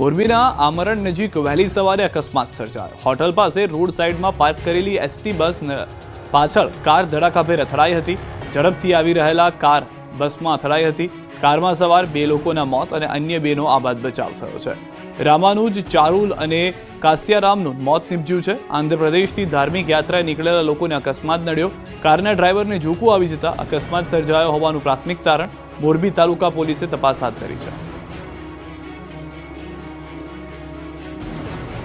મોરબીના આમરણ નજીક વહેલી સવારે અકસ્માત સર્જાયો. હોટલ પાસે રોડ સાઈડમાં પાર્ક કરેલી એસટી બસ પાછળ કાર ધડાકાભેર અથડાઈ હતી. ઝડપથી આવી રહેલા કાર બસમાં અથડાઈ હતી. કારમાં સવાર બે લોકોના મોત અને અન્ય બેનો આબાદ બચાવ થયો છે. રામાનુજ, ચારુલ અને કાસ્યારામનું મોત નિપજ્યું છે. આંધ્રપ્રદેશથી ધાર્મિક યાત્રાએ નીકળેલા લોકોને અકસ્માત નડ્યો. કારના ડ્રાઈવરને ઝૂકવું આવી જતા અકસ્માત સર્જાયો હોવાનું પ્રાથમિક તારણ મોરબી તાલુકા પોલીસે તપાસ હાથ ધરી છે.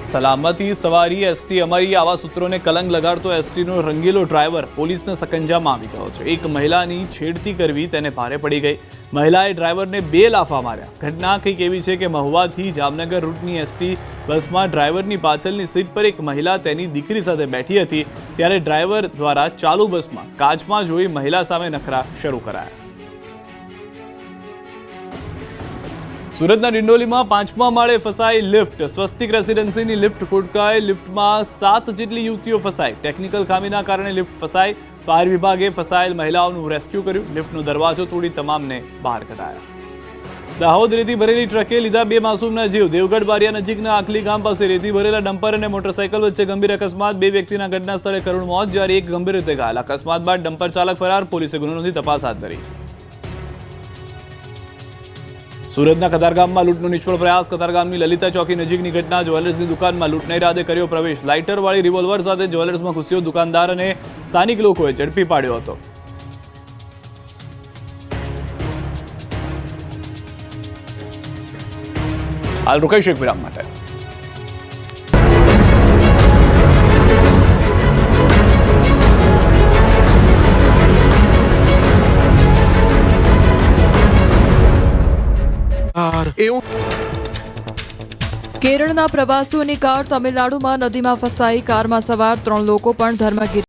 સલામતી સવારી એસટી અમારી આવા સૂત્રોને કલંક લગાડતો એસટીનો રંગીલો ડ્રાઈવર પોલીસને સકંજામાં આવી ગયો છે. એક મહિલાની છેડતી કરવી તેને ભારે પડી ગઈ. મહિલાએ ડ્રાઈવરને બે લાફા માર્યા. ઘટના કંઈક એવી છે કે મહુવાથી જામનગર રૂટની એસટી બસમાં ડ્રાઈવરની પાછળની સીટ પર એક મહિલા તેની દીકરી સાથે બેઠી હતી, ત્યારે ડ્રાઈવર દ્વારા ચાલુ બસમાં કાચમાં જોઈ મહિલા સામે નખરા શરૂ કરાયા. સુરતના ડિંડોલીમાં પાંચમા માળે ફસાઈ લિફ્ટ. સ્વસ્તિક રેસિડેન્સીની લિફ્ટ ખોટકાઈ લિફ્ટમાં સાત જેટલી યુવતીઓ ફસાઈ. ટેકનિકલ ખામીના કારણે લિફ્ટ ફસાઈ. ફાયર વિભાગે ફસાયેલ મહિલાઓનું રેસ્ક્યુ કર્યું. લિફ્ટનો દરવાજો તોડી તમામને બહાર કઢાયા. દાહોદ રેતી ભરેલી ટ્રકે લીધા બે માસૂમના જીવ. દેવગઢ બારિયા નજીકના આખલી ગામ પાસે રેતી ભરેલા ડમ્પર અને મોટરસાઇકલ વચ્ચે ગંભીર અકસ્માત. બે વ્યક્તિના ઘટના સ્થળે કરુણ મોત. જ્યારે એક ગંભીર રીતે ઘાયલ. અકસ્માત બાદ ડમ્પર ચાલક ફરાર. પોલીસે ગુનો નોંધી તપાસ હાથ ધરી. સુરતના કતારગામમાં લૂંટનો નિષ્ફળ પ્રયાસ. કતારગામની લલિતા ચોકી નજીકની ઘટના જ્વેલર્સની દુકાનમાં લૂંટના ઇરાદે કર્યો પ્રવેશ. લાઇટરવાળી રિવોલ્વર સાથે જ્વેલર્સમાં ઘૂસ્યો દુકાનદાર અને સ્થાનિક લોકોએ ઝડપી પાડ્યો હતો. હાલ રોકાઈશું એક વિરામ માટે. યાર એવું કેરળના પ્રવાસીઓની કાર તમિલનાડુમાં નદીમાં ફસાઈ. કારમાં સવાર ત્રણ લોકો પણ ધર્મગીરી